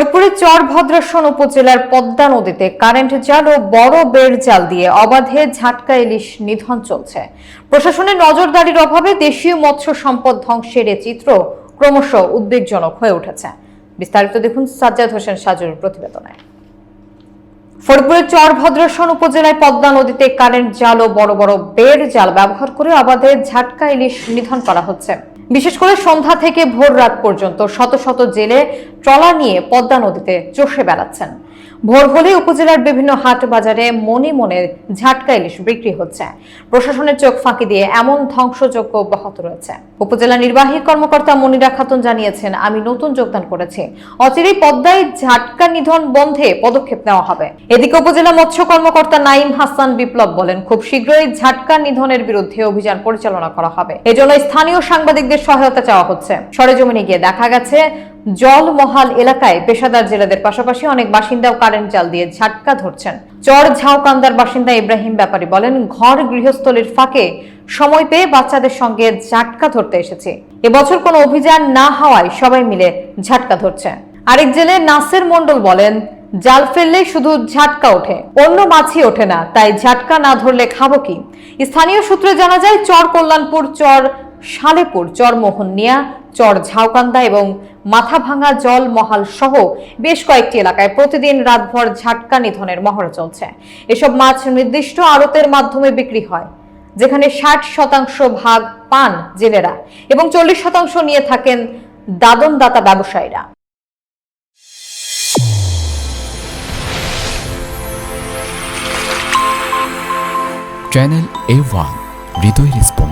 ফরিদপুরের চর ভদ্রাসন উপজেলার পদ্মা নদীতে কারেন্ট জাল ও বড় বেড় জাল দিয়ে অবাধে ঝাটকা ইলিশ নিধন চলছে। প্রশাসনের নজরদারির অভাবে দেশীয় মৎস্য সম্পদ ধ্বংসের এ চিত্র ক্রমশ উদ্বেগজনক হয়ে উঠেছে। বিস্তারিত দেখুন সাজ্জাদ হোসেন সাজুর প্রতিবেদনে। ফরিদপুরের চর ভদ্রাসন উপজেলায় পদ্মা নদীতে কারেন্ট জাল ও বড় বড় বেড় জাল ব্যবহার করে অবাধে ঝাটকা ইলিশ নিধন করা হচ্ছে। বিশেষ করে সন্ধ্যা থেকে ভোর রাত পর্যন্ত শত শত জেলে ট্রলার নিয়ে পদ্মা নদীতে চষে বেড়াচ্ছেন। ভোর হলে উপজেলার বিভিন্ন হাট বাজারে মনে মনে ঝাটকা ইলিশ বিক্রি হচ্ছে। প্রশাসনের চোখ ফাঁকি দিয়ে এমন ধ্বংসযজ্ঞ অব্যাহত রয়েছে। উপজেলা নির্বাহী কর্মকর্তা মনিরা খাতুন জানিয়েছেন, আমি নতুন যোগদান করেছি। অচিরেই পদ্মায় ঝাটকা নিধন বন্ধে পদক্ষেপ নেওয়া হবে। এদিকে উপজেলা মৎস্য কর্মকর্তা নাইম হাসান বিপ্লব বলেন, খুব শীঘ্রই ঝাটকা নিধনের বিরুদ্ধে অভিযান পরিচালনা করা হবে। এজন্য স্থানীয় সাংবাদিকদের সহায়তা চাওয়া হচ্ছে। সরেজমিনে গিয়ে দেখা গেছে জলমহাল এলাকায় পেশাদার জেলেদের পাশাপাশি অনেক বাসিন্দাও কারেন্ট জাল দিয়ে ঝাটকা ধরছেন। চর ঝাউকান্দার বাসিন্দা ইব্রাহিম ব্যাপারী বলেন, ঘর গৃহস্থলীর ফাঁকে সময় পেয়ে বাচ্চাদের সঙ্গে ঝাটকা ধরতে এসেছি। এবছর কোনো অভিযান না হওয়ায় সবাই মিলে ঝাটকা ধরছে। আরেক জেলে নাসের মন্ডল বলেন, জাল ফেললেই শুধু ঝাটকা ওঠে, অন্য মাছই ওঠে না, তাই ঝাটকা না ধরলে খাব কি? স্থানীয় সূত্রে জানা যায়, চর কল্যাণপুর, চর সালেপুর চর মোহনিয়া চর ঝাউকান্দা এবং মাথাভাঙা জল মহাল সহ বেশ কয়েকটি এলাকায় প্রতিদিন রাতভর ঝাটকা নিধনের মহড়া চলছে। এসব মাছ নির্দিষ্ট আড়তের মাধ্যমে বিক্রি হয়, যেখানে ষাট শতাংশ ভাগ পান জেলেরা এবং চল্লিশ শতাংশ নিয়ে থাকেন দাদনদাতা ব্যবসায়ীরা। Channel A one, Hridoy response.